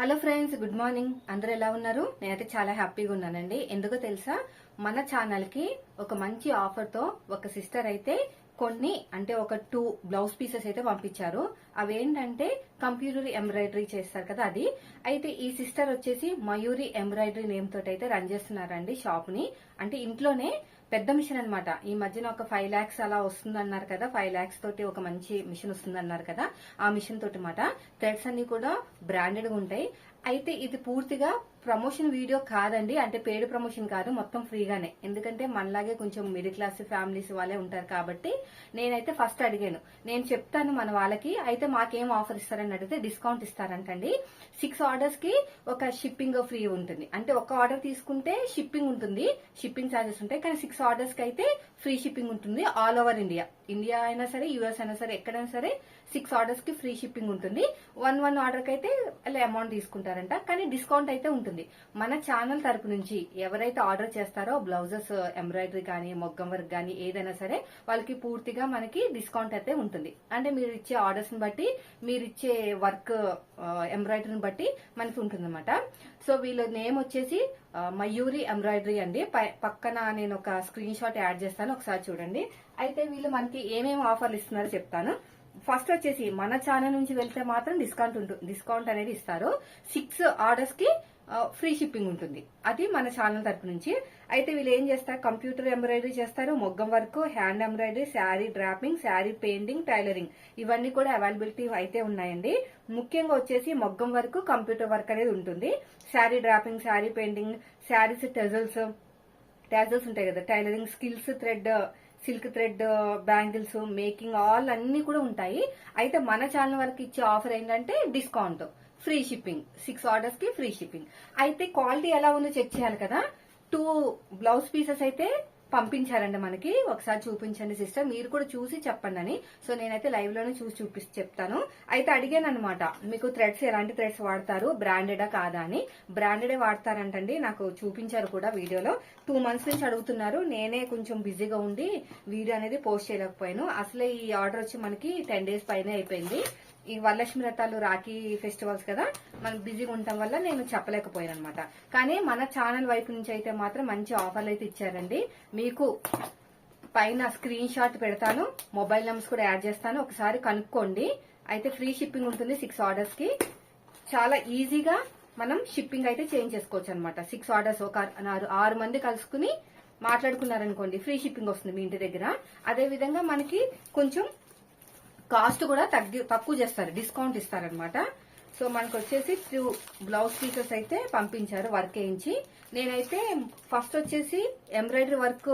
Hello friends good morning. అందరూ ఎలా ఉన్నారు? నేనైతే చాలా హ్యాపీగా ఉన్నానండి. ఎందుకో తెలుసా? మన ఛానల్కి ఒక మంచి ఆఫర్తో ఒక సిస్టర్ అయితే కొన్ని అంటే ఒక టూ బ్లౌజ్ పీసెస్ అయితే పంపించారు. అవేంటంటే కంప్యూటర్ ఎంబ్రాయిడరీ చేస్తారు కదా అది. అయితే ఈ సిస్టర్ వచ్చేసి మయూరి ఎంబ్రాయిడరీ నేమ్ తోటి అయితే రన్ చేస్తున్నారండి షాప్ని అంటే ఇంట్లోనే పెద్ద మిషన్ అన్నమాట. ఈ మధ్యన ఒక ఫైవ్ లాక్స్ అలా వస్తుంది అన్నారు కదా ఫైవ్ లాక్స్ తోటి ఒక మంచి మిషన్ వస్తుంది అన్నారు కదా ఆ మిషన్ తోటి మాట. థ్రెడ్స్ అన్ని కూడా బ్రాండెడ్గా ఉంటాయి. అయితే ఇది పూర్తిగా ప్రమోషన్ వీడియో కాదండి. అంటే పేడ్ ప్రమోషన్ కాదు. మొత్తం ఫ్రీగానే. ఎందుకంటే మనలాగే కొంచెం మిడిల్ క్లాస్ ఫ్యామిలీస్ వాళ్ళే ఉంటారు కాబట్టి నేనైతే ఫస్ట్ అడిగాను. నేను చెప్తాను మన వాళ్ళకి అయితే మాకేం ఆఫర్ ఇస్తారని అడిగితే డిస్కౌంట్ ఇస్తారంటండి. సిక్స్ ఆర్డర్స్కి ఒక షిప్పింగ్ ఫ్రీ ఉంటుంది. అంటే ఒక ఆర్డర్ తీసుకుంటే షిప్పింగ్ ఉంటుంది. షిప్పింగ్ ఛార్జెస్ ఉంటాయి. కానీ సిక్స్ ఆర్డర్స్కి అయితే ఫ్రీ షిప్పింగ్ ఉంటుంది ఆల్ ఓవర్ ఇండియా ఇండియా అయినా సరే యూఎస్ అయినా సరే ఎక్కడైనా సరే సిక్స్ ఆర్డర్స్కి ఫ్రీ షిప్పింగ్ ఉంటుంది. వన్ వన్ ఆర్డర్కి అయితే అమౌంట్ అమౌంట్ తీసుకుంటారంట కానీ డిస్కౌంట్ అయితే ఉంటుంది. మన ఛానల్ తరపు నుంచి ఎవరైతే ఆర్డర్ చేస్తారో బ్లౌజెస్ ఎంబ్రాయిడరీ కానీ మొగ్గం వర్క్ కానీ ఏదైనా సరే వాళ్ళకి పూర్తిగా మనకి డిస్కౌంట్ అయితే ఉంటుంది. అంటే మీరు ఇచ్చే ఆర్డర్స్ని బట్టి మీరు ఇచ్చే వర్క్ ఎంబ్రాయిడరీని బట్టి మనకి ఉంటుందన్నమాట. సో వీళ్ళ నేమ్ వచ్చేసి మయూరి ఎంబ్రాయిడరీ అండి. పై- పక్కన నేను ఒక స్క్రీన్ షాట్ యాడ్ చేస్తాను. ఒకసారి చూడండి. అయితే వీళ్ళు మనకి ఏమేమి ఆఫర్లు ఇస్తున్నారో చెప్తాను. ఫస్ట్ వచ్చేసి మన ఛానల్ నుంచి వెళ్తే మాత్రం డిస్కౌంట్ ఉంటుంది డిస్కౌంట్ అనేది ఇస్తారు. సిక్స్ ఆర్డర్స్కి ఫ్రీ షిప్పింగ్ ఉంటుంది. అది మన ఛానల్ తరపు నుంచి. అయితే వీళ్ళు ఏం చేస్తారు? కంప్యూటర్ ఎంబ్రాయిడరీ చేస్తారు. మొగ్గం work hand embroidery saree draping saree painting tailoring ఇవన్నీ కూడా అవైలబిలిటీ అయితే ఉన్నాయండి. ముఖ్యంగా వచ్చేసి మొగ్గం వర్క్ కంప్యూటర్ వర్క్ అనేది ఉంటుంది. Saree draping saree painting sarees tassels tassels ఉంటాయి కదా. Tailoring skills thread silk thread bangles making all అన్ని కూడా ఉంటాయి. అయితే మన ఛానల్ వరకు ఇచ్చే ఆఫర్ ఏంటంటే డిస్కౌంట్ ఫ్రీ షిప్పింగ్ సిక్స్ ఆర్డర్స్కి ఫ్రీ షిప్పింగ్ అయితే క్వాలిటీ ఎలా ఉందో చెక్ చేయాలి కదా. టూ బ్లౌజ్ పీసెస్ అయితే పంపించారండి మనకి. ఒకసారి చూపించండి సిస్టర్. మీరు కూడా చూసి చెప్పండి అని సో నేనైతే లైవ్లోనే చూసి చూపి చెప్తాను. అయితే అడిగాను అనమాట మీకు థ్రెడ్స్ ఎలాంటి థ్రెడ్స్ వాడతారు? బ్రాండెడా కాదా అని. బ్రాండెడే వాడతారంటండి నాకు చూపించారు కూడా వీడియోలో. టూ మంత్స్ నుంచి అడుగుతున్నారు. నేనే కొంచెం బిజీగా ఉండి వీడియో అనేది పోస్ట్ చేయలేకపోయాను. అసలే ఈ ఆర్డర్ వచ్చి మనకి టెన్ డేస్ పైన అయిపోయింది. ఈ వరలక్ష్మి వ్రతాలు రాఖీ ఫెస్టివల్స్ కదా మనం బిజీగా ఉండటం వల్ల నేను చెప్పలేకపోయాను అనమాట కానీ మన ఛానల్ వైపు నుంచి అయితే మాత్రం మంచి ఆఫర్లు అయితే ఇచ్చారండి. మీకు పైన స్క్రీన్ షాట్ పెడతాను మొబైల్ నెంబర్స్ కూడా యాడ్ చేస్తాను. ఒకసారి కనుక్కోండి. అయితే ఫ్రీ షిప్పింగ్ ఉంటుంది సిక్స్ ఆర్డర్స్కి. చాలా ఈజీగా మనం షిప్పింగ్ అయితే చేంజ్ చేసుకోవచ్చు అనమాట సిక్స్ ఆర్డర్స్ ఒక ఆరు- ఆరు మంది కలుసుకుని మాట్లాడుకున్నారనుకోండి ఫ్రీ షిప్పింగ్ వస్తుంది మీ ఇంటి దగ్గర. అదే విధంగా మనకి కొంచెం కాస్ట్ కూడా తగ్గి తక్కువ చేస్తారు డిస్కౌంట్ ఇస్తారనమాట. సో మనకు వచ్చేసి టూ బ్లౌజ్ పీసెస్ అయితే పంపించారు వర్క్ వేయించి. నేనైతే ఫస్ట్ వచ్చేసి ఎంబ్రాయిడరీ వర్క్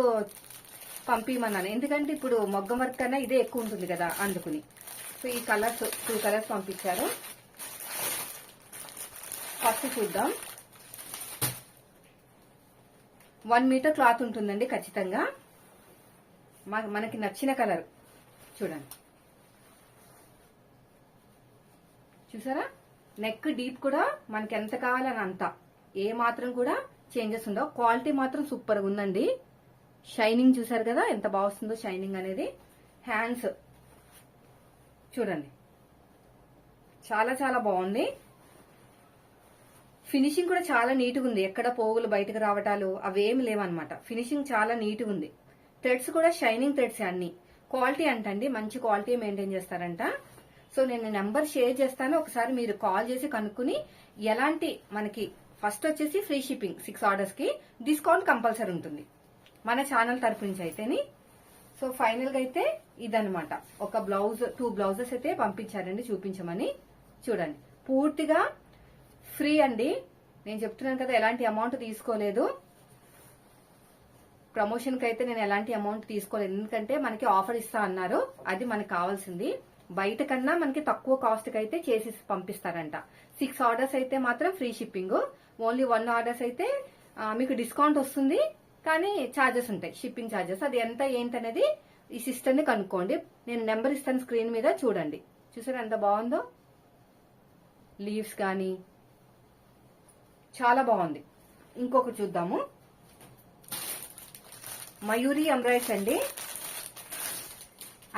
పంపించమన్నాను ఎందుకంటే ఇప్పుడు మొగ్గం వర్క్ కన్నా ఇదే ఎక్కువ ఉంటుంది కదా అందుకుని. సో ఈ కలర్స్ టూ కలర్స్ పంపించారు. ఫస్ట్ చూద్దాం. వన్ మీటర్ క్లాత్ ఉంటుందండి ఖచ్చితంగా. మనకి నచ్చిన కలర్. చూడండి. చూసారా? నెక్ డీప్ కూడా మనకి ఎంత కావాలని అంత ఏ మాత్రం కూడా చేంజెస్ ఉండవు. క్వాలిటీ మాత్రం సూపర్గా ఉందండి. షైనింగ్ చూసారు కదా? ఎంత బాగుస్తుందో షైనింగ్ అనేది. హ్యాండ్స్ చూడండి. చాలా చాలా బాగుంది. ఫినిషింగ్ కూడా చాలా నీట్గా ఉంది. ఎక్కడ పోగులు బయటకు రావటాలు అవేమి లేవన్నమాట. ఫినిషింగ్ చాలా నీట్గా ఉంది. థ్రెడ్స్ కూడా షైనింగ్ థ్రెడ్స్ అన్ని. క్వాలిటీ అంటండి. మంచి క్వాలిటీ మెయింటైన్ చేస్తారంట. సో నేను నెంబర్ షేర్ చేస్తాను. ఒకసారి మీరు కాల్ చేసి కనుక్కుని ఎలాంటి మనకి ఫస్ట్ వచ్చేసి ఫ్రీ షిప్పింగ్ సిక్స్ ఆర్డర్స్కి డిస్కౌంట్ కంపల్సరీ ఉంటుంది. మన ఛానల్ తరపు నుంచి అయితేని. సో ఫైనల్గా అయితే ఇదనమాట ఒక బ్లౌజ్ టూ బ్లౌజెస్ అయితే పంపించారండి చూపించమని. చూడండి. పూర్తిగా ఫ్రీ అండి. నేను చెప్తున్నాను కదా ఎలాంటి అమౌంట్ తీసుకోలేదు. ప్రమోషన్కి అయితే నేను ఎలాంటి అమౌంట్ తీసుకోలేదు. ఎందుకంటే మనకి ఆఫర్ ఇస్తా అన్నారు. అది మనకు కావాల్సింది. బయట కన్నా మనకి తక్కువ కాస్ట్కి అయితే చేసి పంపిస్తారంట. సిక్స్ ఆర్డర్స్ అయితే మాత్రం free shipping only one orders అయితే మీకు డిస్కౌంట్ వస్తుంది. కానీ ఛార్జెస్ ఉంటాయి. షిప్పింగ్ ఛార్జెస్ అది ఎంత ఏంటనేది ఈ సిస్టర్ని కనుక్కోండి. నేను నెంబర్ ఇస్తాను స్క్రీన్ మీద చూడండి. చూసారా ఎంత బాగుందో? లీవ్స్ కానీ చాలా బాగుంది. ఇంకొకటి చూద్దాము. మయూరి ఎంబ్రాయిడ్స్ అండి.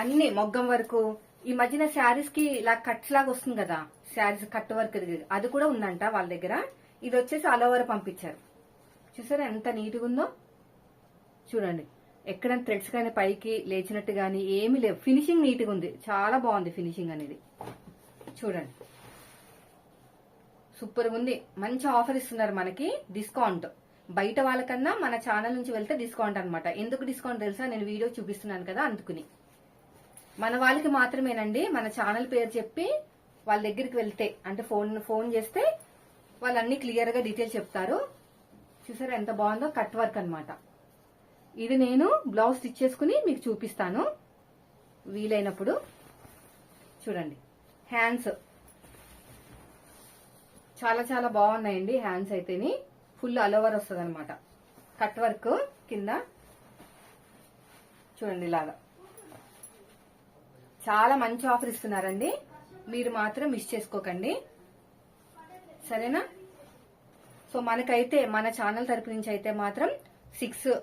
అన్ని మొగ్గం వరకు ఈ మధ్యన శారీస్కి ఇలా కట్స్ లాగా వస్తుంది కదా శారీస్ కట్ వర్క్ అది కూడా ఉందంట వాళ్ళ దగ్గర. ఇది వచ్చేసి ఆల్ ఓవర్ పంపించారు. చూసారా ఎంత నీట్గా ఉందో? చూడండి. ఎక్కడ థ్రెడ్స్ కానీ పైకి లేచినట్టు కానీ ఏమీ లేవు. ఫినిషింగ్ నీట్గా ఉంది. చాలా బాగుంది ఫినిషింగ్ అనేది. చూడండి. సూపర్ ఉంది. మంచి ఆఫర్ ఇస్తున్నారు మనకి డిస్కౌంట్. బయట వాళ్ళకన్నా మన ఛానల్ నుంచి వెళ్తే డిస్కౌంట్ అన్నమాట. ఎందుకు డిస్కౌంట్ తెలుసా? నేను వీడియో చూపిస్తున్నాను కదా అందుకుని. మన వాళ్ళకి మాత్రమేనండి మన ఛానల్ పేరు చెప్పి వాళ్ళ దగ్గరికి వెళ్తే అంటే ఫోన్ ఫోన్ చేస్తే వాళ్ళు అన్ని క్లియర్గా డీటెయిల్ చెప్తారు. చూసారా ఎంత బాగుందో? కట్ వర్క్ అనమాట ఇది నేను బ్లౌజ్ స్టిచ్ చేసుకుని మీకు చూపిస్తాను. వీలైనప్పుడు చూడండి. హ్యాండ్స్ చాలా చాలా బాగున్నాయండి హ్యాండ్స్ అయితేని. ఫుల్ అలోవర్ వస్తుంది అనమాట కట్ వర్క్ కింద. చూడండి ఇలాగా. చాలా మంచి ఆఫర్ ఇస్తున్నారండి. మీరు మాత్రం మిస్ చేసుకోకండి. సరేనా? సో మనకైతే మన ఛానల్ తరపు నుంచి అయితే మాత్రం సిక్స్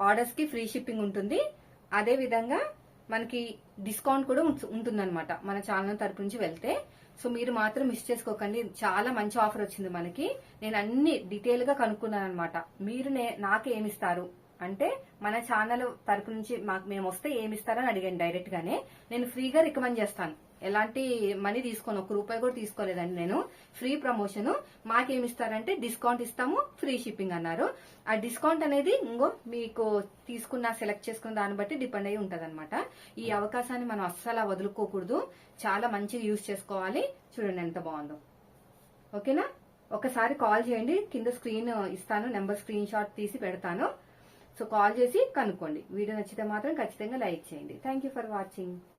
ఆర్డర్స్కి ఫ్రీ షిప్పింగ్ ఉంటుంది. అదే విధంగా మనకి డిస్కౌంట్ కూడా ఉంటుంది అనమాట మన ఛానల్ తరపు నుంచి వెళ్తే. సో మీరు మాత్రం మిస్ చేసుకోకండి. చాలా మంచి ఆఫర్ వచ్చింది మనకి. నేను అన్ని డీటెయిల్గా కనుక్కున్నాను అనమాట మీరు నే- నాకు ఏమిస్తారు అంటే మన ఛానల్ తరపు నుంచి మాకు మేము వస్తే ఏమి ఇస్తారని అడిగాను డైరెక్ట్ గానే. నేను ఫ్రీగా రికమెండ్ చేస్తాను. ఎలాంటి మనీ తీసుకోను. ఒక రూపాయి కూడా తీసుకోలేదండి నేను. ఫ్రీ ప్రమోషన్ మాకేమిస్తారంటే డిస్కౌంట్ ఇస్తాము ఫ్రీ షిప్పింగ్ అన్నారు. ఆ డిస్కౌంట్ అనేది ఇంకో మీకు తీసుకున్న సెలెక్ట్ చేసుకున్న దాన్ని బట్టి డిపెండ్ అయి ఉంటది ఈ అవకాశాన్ని మనం అస్సలు వదులుకోకూడదు. చాలా మంచిగా యూజ్ చేసుకోవాలి. చూడండి ఎంత బాగుందో. ఓకేనా? ఒకసారి కాల్ చేయండి. కింద స్క్రీన్ ఇస్తాను నెంబర్ స్క్రీన్ షాట్ తీసి పెడతాను. సో కాల్ చేసి కనుక్కోండి. వీడియో నచ్చితే మాత్రం ఖచ్చితంగా లైక్ చేయండి. Thank for watching